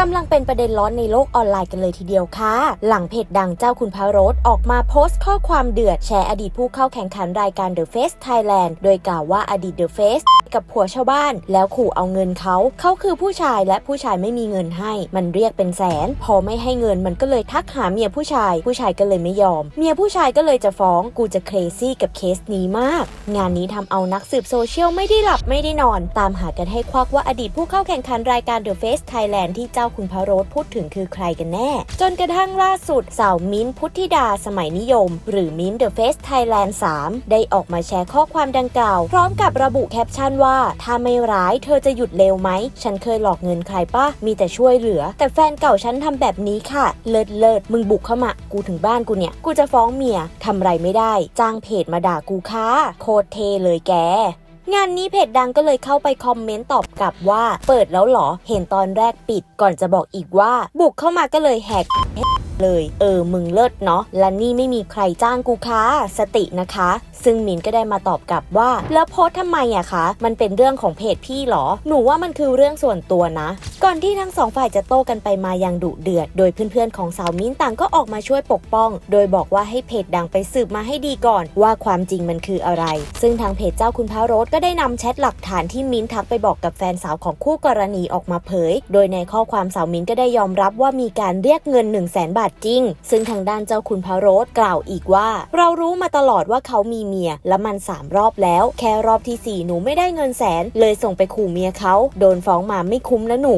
กำลังเป็นประเด็นร้อนในโลกออนไลน์กันเลยทีเดียวค่ะ หลังเพจดังเจ้าคุณพระรสออกมาโพสต์ข้อความเดือดแชร์อดีตผู้เข้าแข่งขันรายการ The Face Thailand โดยกล่าวว่าอดีต The Face กับผัวชาวบ้าน แล้วขู่เอาเงินเขาเขาคือผู้ชายและผู้ชายไม่มีเงินให้ มันเรียกเป็นแสน พอไม่ให้เงินมันก็เลยทักหาเมียผู้ชาย ผู้ชายก็เลยไม่ยอม เมียผู้ชายก็เลยจะฟ้องกูจะเครซี่กับเคสนี้มาก งานนี้ทำเอานักสืบโซเชียลไม่ได้หลับไม่ได้นอน ตามหากันให้ควักว่าอดีตผู้เข้าแข่งขันรายการ The Face Thailand ที่เจ้าคุณพระโรสพูดถึงคือใครกันแน่ จนกระทั่งล่าสุดสาวมิ้นทพุทธิดาสมัยนิยม หรือมิ้น The Face Thailand 3 ได้ออกมาแชร์ข้อความดังกล่าว พร้อมกับระบุแคปชั่นว่า ถ้าไม่ร้ายเธอจะหยุดเร็วไหม ฉันเคยหลอกเงินใครปะมีแต่ช่วยเหลือ แต่แฟนเก่าฉันทำแบบนี้ค่ะ เลิศเลิศมึงบุกเข้ามา กูถึงบ้านกูเนี่ย กูจะฟ้องเมียทำไรไม่ได้ จ้างเพจมาด่ากูค่ะโคตรเทเลยแกงานนี้เพจดังก็เลยเข้าไปคอมเมนต์ตอบกลับว่า เปิดแล้วเหรอ เห็นตอนแรกปิด ก่อนจะบอกอีกว่า บุกเข้ามาก็เลยแหก เลย เออ มึงเลิศเนาะ และนี่ไม่มีใครจ้างกูค่ะสตินะคะ ซึ่งมินก็ได้มาตอบกลับว่า แล้วโพสทำไมอะคะ มันเป็นเรื่องของเพจพี่หรอ หนูว่ามันคือเรื่องส่วนตัวนะ ก่อนที่ทั้งสองฝ่ายจะโต้กันไปมาอย่างดุเดือด โดยเพื่อนๆของสาวมิ้นต่างก็ออกมาช่วยปกป้อง โดยบอกว่าให้เพจดังไปสืบมาให้ดีก่อน ว่าความจริงมันคืออะไร ซึ่งทางเพจเจ้าคุณพระโรสก็ได้นำแชทหลักฐานที่มิ้นทักไปบอกกับแฟนสาวของคู่กรณีออกมาเผย โดยในข้อความสาวมิ้นก็ได้ยอมรับว่ามีการเรียกเงิน 1 0 0 0 0แสนบาทจริง ซึ่งทางด้านเจ้าคุณพระโรสกล่าวอีกว่า เรารู้มาตลอดว่าเขามีเมีย และมัน 3 รอบแล้ว แค่รอบทีสี่4หนูไม่ได้เงินแสน เลยส่งไปขู่เมียเขาโดนฟ้องมาไม่คุ้มนะหนู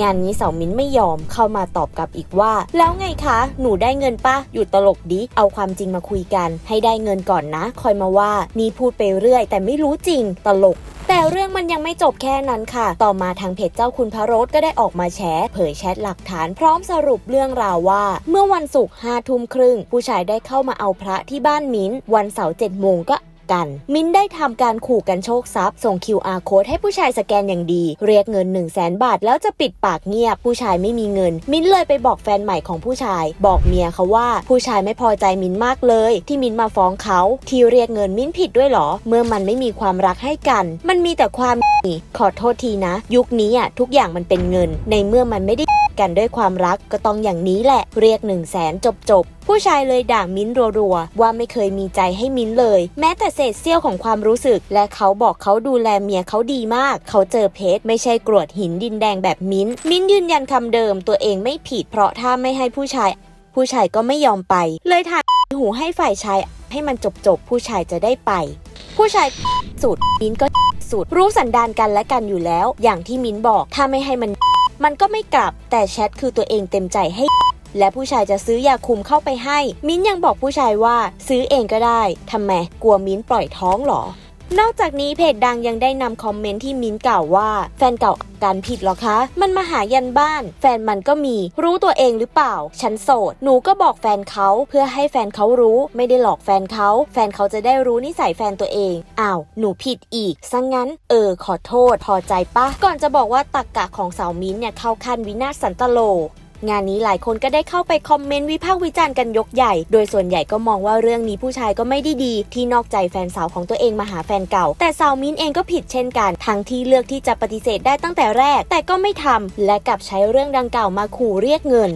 งานนี้สาวมิ้นไม่ยอมเข้ามาตอบกลับอีกว่า แล้วไงคะ หนูได้เงินปะอยู่ตลกดิ เอาความจริงมาคุยกัน ให้ได้เงินก่อนนะ คอยมาว่า นี่พูดไปเรื่อย แต่ไม่รู้จริง ตลกแต่เรื่องมันยังไม่จบแค่นั้นค่ะ ต่อมาทางเพจเจ้าคุณพระรสก็ได้ออกมาแชร์เผยแชทหลักฐานพร้อมสรุปเรื่องราวว่า เมื่อวันศุกร์ห้าทุ่มครึ่ง ผู้ชายได้เข้ามาเอาพระที่บ้านมิ้น วันเสาร์เจ็ดโมงก็ กัน มิ้นได้ทำการขู่กันโชคทรัพย์ ส่ง QR code ให้ผู้ชายสแกนอย่างดี เรียกเงิน 1 0 0 0 0แสนบาท แล้วจะปิดปากเงียบ ผู้ชายไม่มีเงิน มิ้นเลยไปบอกแฟนใหม่ของผู้ชาย บอกเมียเขาว่าผู้ชายไม่พอใจมิ้นมากเลย ที่มิ้นมาฟ้องเขาที่เรียกเงินมิ้นผิดด้วยหรอ เมื่อมันไม่มีความรักให้กัน มันมีแต่ความขอโทษทีนะ ยุคนี้อะทุกอย่างมันเป็นเงิน ในเมื่อมันไม่ได้ กันด้วยความรักก็ต้องอย่างนี้แหละ เรียก1นึ่งแสนจบจบผู้ชายเลยด่ามิ้นรัวๆ ว่าไม่เคยมีใจให้มิ้นเลย แม้แต่เศษเสี้ยวของความรู้สึก และเขาบอกเขาดูแลเมียเขาดีมาก เขาเจอเพชรไม่ใช่กรวดหินดินแดงแบบมิ้น มิ้นยืนยันคำเดิมตัวเองไม่ผิด เพราะถ้าไม่ให้ผู้ชาย ผู้ชายก็ไม่ยอมไป เลยทายหูให้ฝ่ายชายให้มันจบจบผู้ชายจะได้ไป ผู้ชายสุดมิ้นก็สุด รู้สันดานกันและกันอยู่แล้ว อย่างที่มิ้นบอกถ้าไม่ให้มัน มันก็ไม่กลับ แต่แชทคือตัวเองเต็มใจให้ และผู้ชายจะซื้อยาคุมเข้าไปให้ มิ้นยังบอกผู้ชายว่า ซื้อเองก็ได้ทำไมกลัวมิ้นปล่อยท้องเหรอ นอกจากนี้เพจดังยังได้นำคอมเมนต์ที่มิ้นกล่าวว่า แฟนเก่าการผิดหรอคะ มันมาหายันบ้าน แฟนมันก็มี รู้ตัวเองหรือเปล่า ฉันโสด หนูก็บอกแฟนเขาเพื่อให้แฟนเขารู้ ไม่ได้หลอกแฟนเขา แฟนเขาจะได้รู้นิสัยแฟนตัวเอง อ้าว หนูผิดอีกซะงงั้น เออ ขอโทษ พอใจปะ ก่อนจะบอกว่าตักกะของสาวมิ้นเนี่ยเข้าขั้นวินาศสันตโล งานนี้หลายคนก็ได้เข้าไปคอมเมนต์วิพากษ์วิจารณ์กันยกใหญ่ โดยส่วนใหญ่ก็มองว่าเรื่องนี้ผู้ชายก็ไม่ได้ดี ที่นอกใจแฟนสาวของตัวเองมาหาแฟนเก่า แต่สาวมิ้นเองก็ผิดเช่นกัน ทั้งที่เลือกที่จะปฏิเสธได้ตั้งแต่แรก แต่ก็ไม่ทำและกลับใช้เรื่องดังกล่าวมาขู่เรียกเงิน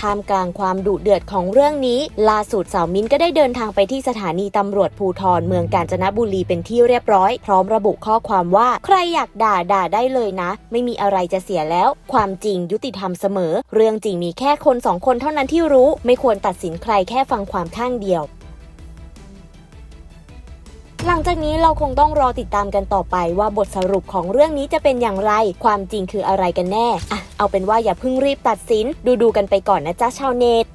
ท่ามกลางความดุเดือดของเรื่องนี้ ล่าสุดสาวมิ้นก็ได้เดินทางไปที่สถานีตำรวจภูทรเมืองกาญจนบุรีเป็นที่เรียบร้อย พร้อมระบุข้อความว่า ใครอยากด่าด่าได้เลยนะ ไม่มีอะไรจะเสียแล้ว ความจริงยุติธรรมเสมอ เรื่องจริงมีแค่คนสองคนเท่านั้นที่รู้ ไม่ควรตัดสินใครแค่ฟังความข้างเดียวหลังจากนี้เราคงต้องรอติดตามกันต่อไปว่าบทสรุปของเรื่องนี้จะเป็นอย่างไร ความจริงคืออะไรกันแน่อะ เอาเป็นว่าอย่าเพิ่งรีบตัดสิน ดูดูกันไปก่อนนะจ๊ะชาวเน็ต